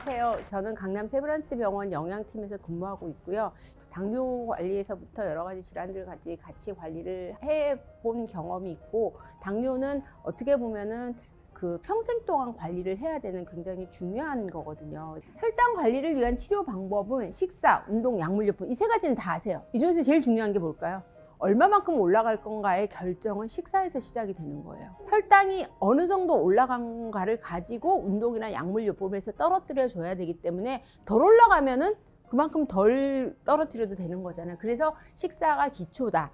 안녕하세요. 저는 강남 세브란스 병원 영양팀에서 근무하고 있고요. 당뇨 관리에서부터 여러 가지 질환들 같이 같이 관리를 해 본 경험이 있고 당뇨는 어떻게 보면은 그 평생 동안 관리를 해야 되는 굉장히 중요한 거거든요. 혈당 관리를 위한 치료 방법은 식사, 운동, 약물요법 이세 가지는 다 아세요. 이 중에서 제일 중요한 게 뭘까요? 얼마만큼 올라갈 건가의 결정은 식사에서 시작이 되는 거예요. 혈당이 어느 정도 올라간가를 가지고 운동이나 약물요법에서 떨어뜨려 줘야 되기 때문에 덜 올라가면은 그만큼 덜 떨어뜨려도 되는 거잖아요. 그래서 식사가 기초다.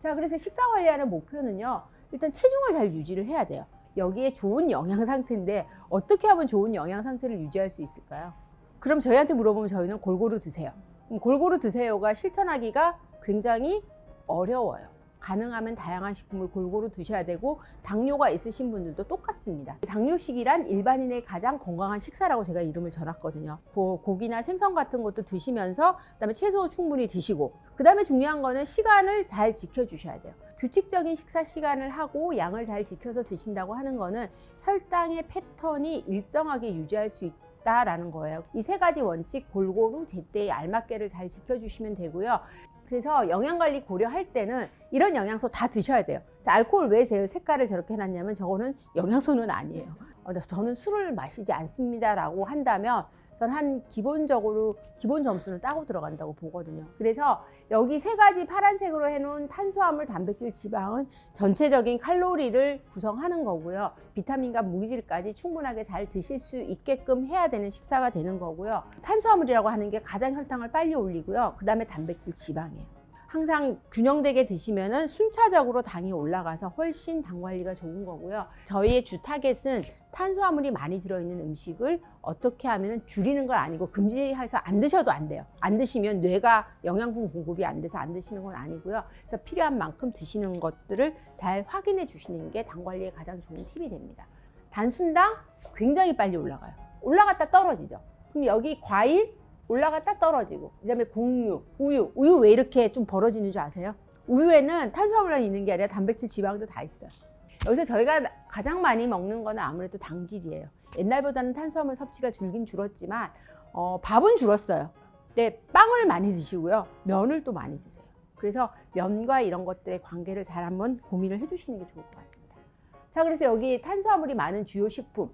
자, 그래서 식사 관리하는 목표는요. 일단 체중을 잘 유지를 해야 돼요. 여기에 좋은 영양 상태인데 어떻게 하면 좋은 영양 상태를 유지할 수 있을까요? 그럼 저희한테 물어보면 저희는 골고루 드세요. 골고루 드세요가 실천하기가 굉장히 어려워요. 가능하면 다양한 식품을 골고루 드셔야 되고 당뇨가 있으신 분들도 똑같습니다. 당뇨식이란 일반인의 가장 건강한 식사라고 제가 이름을 전했거든요. 고, 고기나 생선 같은 것도 드시면서 그다음에 채소 충분히 드시고 그다음에 중요한 거는 시간을 잘 지켜주셔야 돼요. 규칙적인 식사 시간을 하고 양을 잘 지켜서 드신다고 하는 거는 혈당의 패턴이 일정하게 유지할 수 있다. 라는 거예요. 이 세 가지 원칙 골고루 제때에 알맞게를 잘 지켜주시면 되고요. 그래서 영양 관리 고려할 때는 이런 영양소 다 드셔야 돼요. 자, 알코올 왜 제 색깔을 저렇게 해놨냐면 저거는 영양소는 아니에요. 어, 나- 저는 술을 마시지 않습니다라고 한다면 전 한 기본적으로 기본 점수는 따고 들어간다고 보거든요. 그래서 여기 세 가지 파란색으로 해놓은 탄수화물, 단백질, 지방은 전체적인 칼로리를 구성하는 거고요. 비타민과 무기질까지 충분하게 잘 드실 수 있게끔 해야 되는 식사가 되는 거고요. 탄수화물이라고 하는 게 가장 혈당을 빨리 올리고요. 그 다음에 단백질, 지방이에요. 항상 균형되게 드시면은 순차적으로 당이 올라가서 훨씬 당 관리가 좋은 거고요. 저희의 주 타겟은 탄수화물이 많이 들어있는 음식을 어떻게 하면 줄이는 건 아니고 금지해서 안 드셔도 안 돼요. 안 드시면 뇌가 영양분 공급이 안 돼서 안 드시는 건 아니고요. 그래서 필요한 만큼 드시는 것들을 잘 확인해 주시는 게 당 관리에 가장 좋은 팁이 됩니다. 단순당 굉장히 빨리 올라가요. 올라갔다 떨어지죠. 그럼 여기 과일 올라갔다 떨어지고 그다음에 공유, 우유, 우유 왜 이렇게 좀 벌어지는 줄 아세요? 우유에는 탄수화물만 있는 게 아니라 단백질, 지방도 다 있어요. 여기서 저희가 가장 많이 먹는 거는 아무래도 당질이에요. 옛날보다는 탄수화물 섭취가 줄긴 줄었지만 어, 밥은 줄었어요. 근데 빵을 많이 드시고요. 면을 또 많이 드세요. 그래서 면과 이런 것들의 관계를 잘 한번 고민을 해주시는 게 좋을 것 같습니다. 자, 그래서 여기 탄수화물이 많은 주요 식품.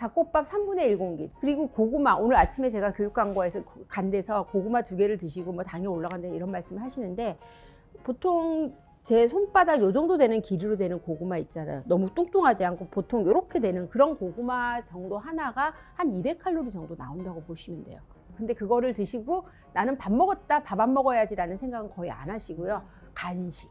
잡곡밥 3분의 1 공기 그리고 고구마 오늘 아침에 제가 교육 광고에서 간 데서 고구마 두 개를 드시고 뭐 당이 올라간다 이런 말씀을 하시는데 보통 제 손바닥 요 정도 되는 길이로 되는 고구마 있잖아요. 너무 뚱뚱하지 않고 보통 이렇게 되는 그런 고구마 정도 하나가 한 200칼로리 정도 나온다고 보시면 돼요. 근데 그거를 드시고 나는 밥 먹었다 밥 안 먹어야지라는 생각은 거의 안 하시고요. 간식.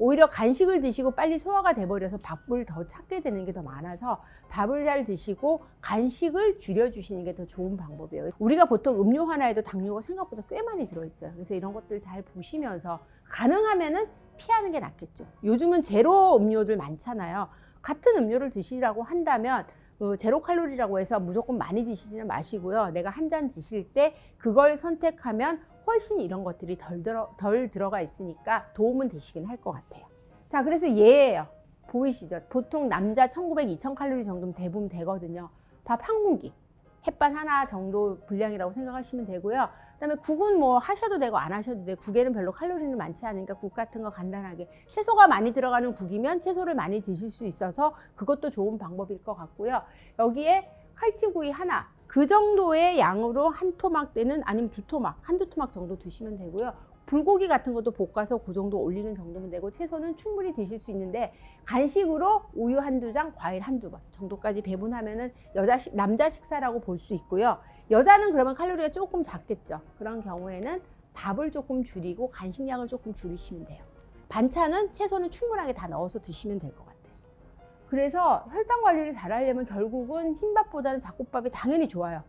오히려 간식을 드시고 빨리 소화가 돼버려서 밥을 더 찾게 되는 게 더 많아서 밥을 잘 드시고 간식을 줄여주시는 게 더 좋은 방법이에요. 우리가 보통 음료 하나에도 당뇨가 생각보다 꽤 많이 들어있어요. 그래서 이런 것들 잘 보시면서 가능하면은 피하는 게 낫겠죠. 요즘은 제로 음료들 많잖아요. 같은 음료를 드시라고 한다면 그 제로 칼로리라고 해서 무조건 많이 드시지는 마시고요. 내가 한 잔 드실 때 그걸 선택하면 훨씬 이런 것들이 덜, 들어, 덜 들어가 있으니까 도움은 되시긴 할 것 같아요. 자, 그래서 얘예요. 보이시죠? 보통 남자 1900, 2000 칼로리 정도면 대부분 되거든요. 밥 한 공기. 햇반 하나 정도 분량이라고 생각하시면 되고요. 그다음에 국은 뭐 하셔도 되고 안 하셔도 돼. 국에는 별로 칼로리는 많지 않으니까 국 같은 거 간단하게 채소가 많이 들어가는 국이면 채소를 많이 드실 수 있어서 그것도 좋은 방법일 것 같고요. 여기에 칼치구이 하나 그 정도의 양으로 한 토막 때는 아니면 두 토막 한두 토막 정도 드시면 되고요. 불고기 같은 것도 볶아서 그 정도 올리는 정도면 되고 채소는 충분히 드실 수 있는데 간식으로 우유 한두 잔, 과일 한두 번 정도까지 배분하면은 여자 식, 남자 식사라고 볼 수 있고요. 여자는 그러면 칼로리가 조금 작겠죠. 그런 경우에는 밥을 조금 줄이고 간식량을 조금 줄이시면 돼요. 반찬은 채소는 충분하게 다 넣어서 드시면 될 것 같아요. 그래서 혈당 관리를 잘 하려면 결국은 흰밥보다는 잡곡밥이 당연히 좋아요.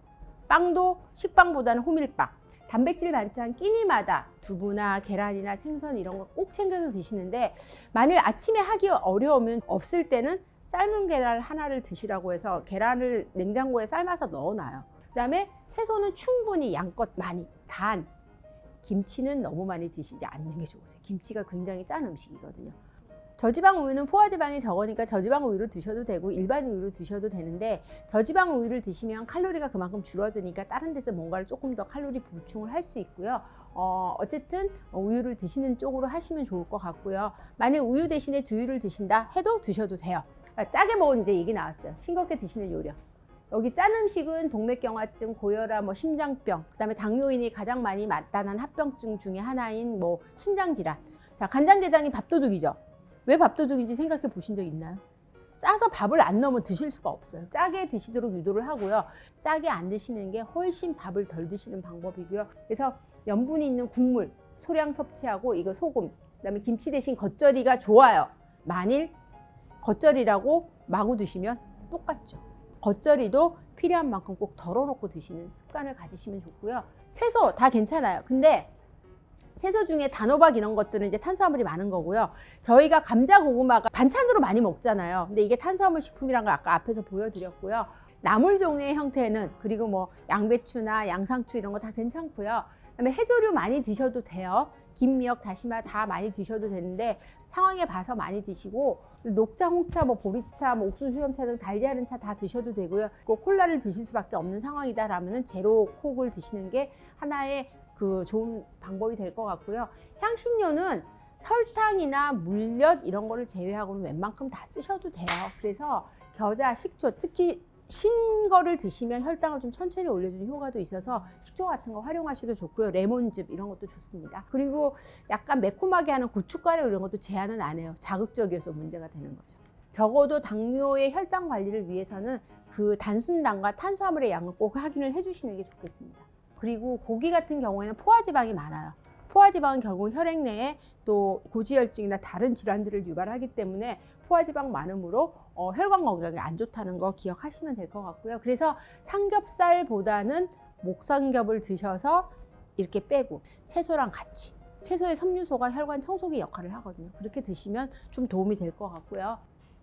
빵도 식빵보다는 호밀빵. 단백질 반찬 끼니마다 두부나 계란이나 생선 이런 거 꼭 챙겨서 드시는데 만일 아침에 하기 어려우면 없을 때는 삶은 계란 하나를 드시라고 해서 계란을 냉장고에 삶아서 넣어놔요. 그 다음에 채소는 충분히 양껏 많이 단 김치는 너무 많이 드시지 않는 게 좋으세요. 김치가 굉장히 짠 음식이거든요. 저지방 우유는 포화지방이 적으니까 저지방 우유로 드셔도 되고 일반 우유로 드셔도 되는데 저지방 우유를 드시면 칼로리가 그만큼 줄어드니까 다른 데서 뭔가를 조금 더 칼로리 보충을 할 수 있고요. 어, 어쨌든 우유를 드시는 쪽으로 하시면 좋을 것 같고요. 만약 우유 대신에 두유를 드신다 해도 드셔도 돼요. 아, 짜게 먹은 이제 얘기 나왔어요. 싱겁게 드시는 요령. 여기 짠 음식은 동맥경화증, 고혈압, 뭐 심장병, 그다음에 당뇨인이 가장 많이 나타난 합병증 중에 하나인 뭐 신장 질환. 자, 간장게장이 밥도둑이죠. 왜 밥도둑인지 생각해 보신 적 있나요? 짜서 밥을 안 넣으면 드실 수가 없어요. 짜게 드시도록 유도를 하고요. 짜게 안 드시는 게 훨씬 밥을 덜 드시는 방법이고요. 그래서 염분이 있는 국물 소량 섭취하고 이거 소금, 그다음에 김치 대신 겉절이가 좋아요. 만일 겉절이라고 마구 드시면 똑같죠. 겉절이도 필요한 만큼 꼭 덜어놓고 드시는 습관을 가지시면 좋고요. 채소 다 괜찮아요. 근데 채소 중에 단호박 이런 것들은 이제 탄수화물이 많은 거고요. 저희가 감자 고구마가 반찬으로 많이 먹잖아요. 근데 이게 탄수화물 식품이란 걸 아까 앞에서 보여드렸고요. 나물 종류의 형태는 그리고 뭐 양배추나 양상추 이런 거 다 괜찮고요. 그다음에 해조류 많이 드셔도 돼요. 김미역, 다시마 다 많이 드셔도 되는데 상황에 봐서 많이 드시고 녹차, 홍차, 뭐 보리차, 뭐 옥수수 수염차 등 않은 차다 드셔도 되고요. 꼭 콜라를 드실 수밖에 없는 상황이다라면은 제로 콕을 드시는 게 하나의 그 좋은 방법이 될 것 같고요. 향신료는 설탕이나 물엿 이런 거를 제외하고는 웬만큼 다 쓰셔도 돼요. 그래서 겨자, 식초, 특히 신 거를 드시면 혈당을 좀 천천히 올려주는 효과도 있어서 식초 같은 거 활용하셔도 좋고요. 레몬즙 이런 것도 좋습니다. 그리고 약간 매콤하게 하는 고춧가루 이런 것도 제한은 안 해요. 자극적이어서 문제가 되는 거죠. 적어도 당뇨의 혈당 관리를 위해서는 그 단순당과 탄수화물의 양을 꼭 확인을 해주시는 게 좋겠습니다. 그리고 고기 같은 경우에는 포화지방이 많아요. 포화지방은 결국 혈액 내에 또 고지혈증이나 다른 질환들을 유발하기 때문에 포화지방 많음으로 어, 혈관 건강에 안 좋다는 거 기억하시면 될 것 같고요. 그래서 삼겹살보다는 목삼겹을 드셔서 이렇게 빼고 채소랑 같이 채소의 섬유소가 혈관 청소기 역할을 하거든요. 그렇게 드시면 좀 도움이 될 것 같고요.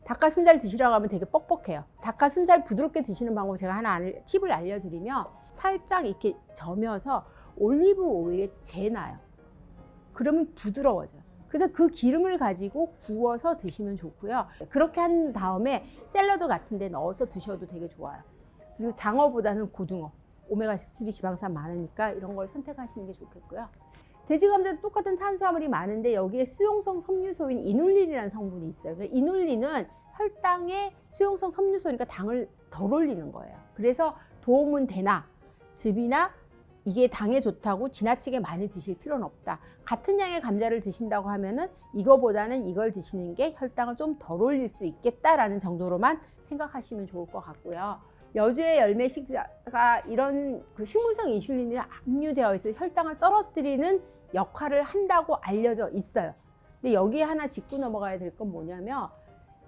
닭가슴살 드시라고 하면 되게 뻑뻑해요. 닭가슴살 부드럽게 드시는 방법 제가 하나 알- 팁을 알려드리면 살짝 이렇게 저며서 올리브 오일에 재놔요. 그러면 부드러워져요. 그래서 그 기름을 가지고 구워서 드시면 좋고요. 그렇게 한 다음에 샐러드 같은 데 넣어서 드셔도 되게 좋아요. 그리고 장어보다는 고등어. 오메가3 지방산 많으니까 이런 걸 선택하시는 게 좋겠고요. 돼지 감자도 똑같은 탄수화물이 많은데 여기에 수용성 섬유소인 이눌린이라는 성분이 있어요. 그러니까 이눌린은 혈당의 수용성 섬유소니까 당을 덜 올리는 거예요. 그래서 도움은 되나 즙이나 이게 당에 좋다고 지나치게 많이 드실 필요는 없다. 같은 양의 감자를 드신다고 하면은 이거보다는 이걸 드시는 게 혈당을 좀 덜 올릴 수 있겠다라는 정도로만 생각하시면 좋을 것 같고요. 여주의 열매 식자가 이런 그 식물성 인슐린이 함유되어 있어 혈당을 떨어뜨리는 역할을 한다고 알려져 있어요. 근데 여기에 하나 짚고 넘어가야 될 건 뭐냐면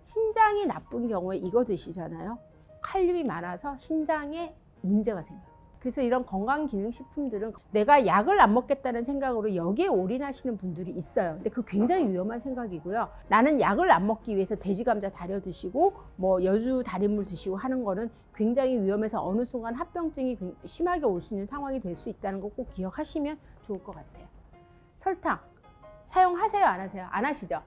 신장이 나쁜 경우에 이거 드시잖아요. 칼륨이 많아서 신장에 문제가 생겨요. 그래서 이런 건강기능식품들은 내가 약을 안 먹겠다는 생각으로 여기에 올인하시는 분들이 있어요. 근데 그 굉장히 위험한 생각이고요. 나는 약을 안 먹기 위해서 돼지 감자 다려 드시고 뭐 여주 달인물 드시고 하는 거는 굉장히 위험해서 어느 순간 합병증이 굉- 심하게 올 수 있는 상황이 될 수 있다는 거 꼭 기억하시면 좋을 것 같아요. 설탕 사용하세요, 안 하세요? 안 하시죠?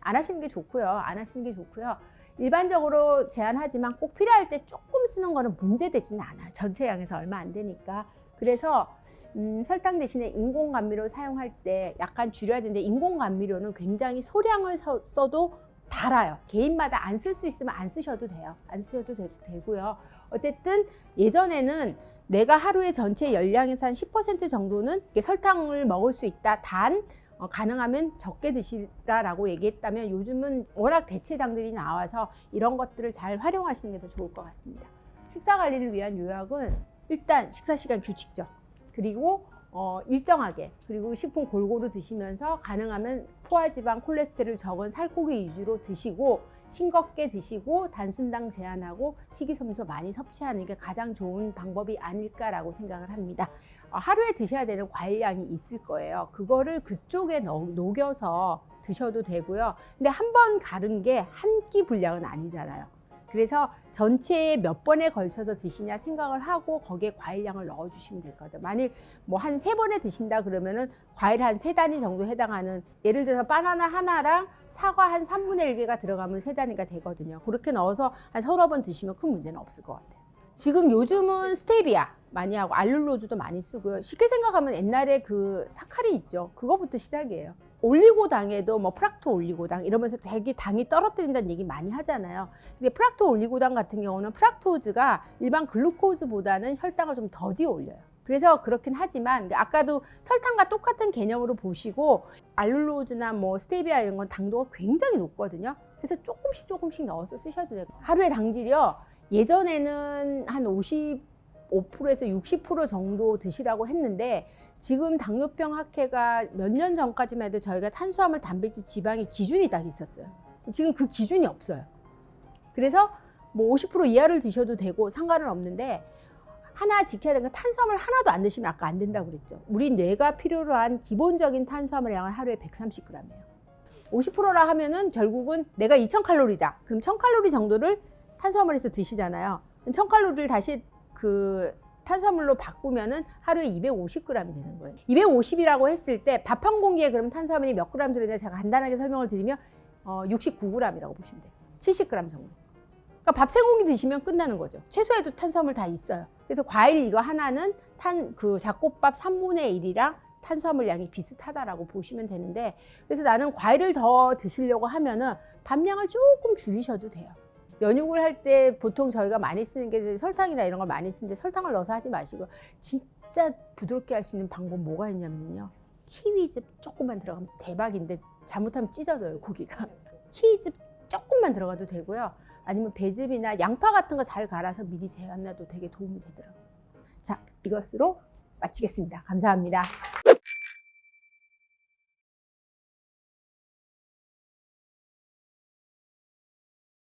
안 하시는 게 좋고요. 안 하시는 게 좋고요. 일반적으로 제한하지만 꼭 필요할 때 조금 쓰는 거는 문제되지는 않아요. 전체 양에서 얼마 안 되니까. 그래서 음, 설탕 대신에 인공 감미료 사용할 때 약간 줄여야 되는데 인공 감미료는 굉장히 소량을 서- 써도 달아요. 개인마다 안 쓸 수 있으면 안 쓰셔도 돼요. 안 쓰셔도 되, 되고요. 어쨌든 예전에는 내가 하루에 전체 열량에서 한 10% 정도는 설탕을 먹을 수 있다. 단 어, 가능하면 적게 드시라라고 얘기했다면 요즘은 워낙 대체당들이 나와서 이런 것들을 잘 활용하시는 게 더 좋을 것 같습니다. 식사 관리를 위한 요약은 일단 식사 시간 규칙적 그리고 어, 일정하게 그리고 식품 골고루 드시면서 가능하면 포화지방 콜레스테롤 적은 살코기 위주로 드시고 싱겁게 드시고 단순당 제한하고 식이섬유소 많이 섭취하는 게 가장 좋은 방법이 아닐까라고 생각을 합니다. 어, 하루에 드셔야 되는 과일량이 있을 거예요. 그거를 그쪽에 넣- 녹여서 드셔도 되고요. 근데 한 번 가른 게 한 끼 분량은 아니잖아요. 그래서 전체에 몇 번에 걸쳐서 드시냐 생각을 하고 거기에 과일량을 넣어주시면 될것 같아요. 만일 뭐 한 세 번에 드신다 그러면은 과일 한 세 단위 정도 해당하는 예를 들어서 바나나 하나랑 사과 한 3분의 1개가 들어가면 세 단위가 되거든요. 그렇게 넣어서 한 서너 번 드시면 큰 문제는 없을 것 같아요. 지금 요즘은 스테비아 많이 하고 알룰로즈도 많이 쓰고요. 쉽게 생각하면 옛날에 그 사카린 있죠. 그거부터 시작이에요. 올리고당에도 뭐 프락토 올리고당 이러면서 되게 당이 떨어뜨린다는 얘기 많이 하잖아요. 근데 프락토 올리고당 같은 경우는 프락토즈가 일반 글루코즈보다는 혈당을 좀 더디 올려요. 그래서 그렇긴 하지만 아까도 설탕과 똑같은 개념으로 보시고 알룰로즈나 뭐 스테비아 이런 건 당도가 굉장히 높거든요. 그래서 조금씩 조금씩 넣어서 쓰셔도 돼요. 하루에 당질이요. 예전에는 한 55%에서 60% 정도 드시라고 했는데 지금 당뇨병 학회가 몇 년 전까지만 해도 저희가 탄수화물, 단백질, 지방의 기준이 딱 있었어요. 지금 그 기준이 없어요. 그래서 뭐 50% 이하를 드셔도 되고 상관은 없는데 하나 지켜야 되는 건 탄수화물 하나도 안 드시면 아까 안 된다고 그랬죠. 우리 뇌가 필요로 한 기본적인 탄수화물 양은 하루에 130g이에요. 50%라 하면은 결국은 내가 2000칼로리다. 그럼 1000칼로리 정도를 탄수화물에서 드시잖아요. 1000칼로리를 다시 그 탄수화물로 바꾸면은 하루에 250g이 되는 거예요. 250이라고 했을 때 밥 한 공기에 그럼 탄수화물이 몇 g 들어있냐 제가 간단하게 설명을 드리면 어, 69g이라고 보시면 돼요. 70g 정도. 그러니까 밥 세 공기 드시면 끝나는 거죠. 채소에도 탄수화물 다 있어요. 그래서 과일 이거 하나는 탄 그 잡곡밥 3분의 1이랑 탄수화물 양이 비슷하다라고 보시면 되는데 그래서 나는 과일을 더 드시려고 하면은 밥량을 조금 줄이셔도 돼요. 연육을 할 때 보통 저희가 많이 쓰는 게 설탕이나 이런 걸 많이 쓰는데 설탕을 넣어서 하지 마시고 진짜 부드럽게 할 수 있는 방법 뭐가 있냐면요. 키위즙 조금만 들어가면 대박인데 잘못하면 찢어져요 고기가. 키위즙 조금만 들어가도 되고요. 아니면 배즙이나 양파 같은 거 잘 갈아서 미리 재워놔도 되게 도움이 되더라고요. 자, 이것으로 마치겠습니다. 감사합니다.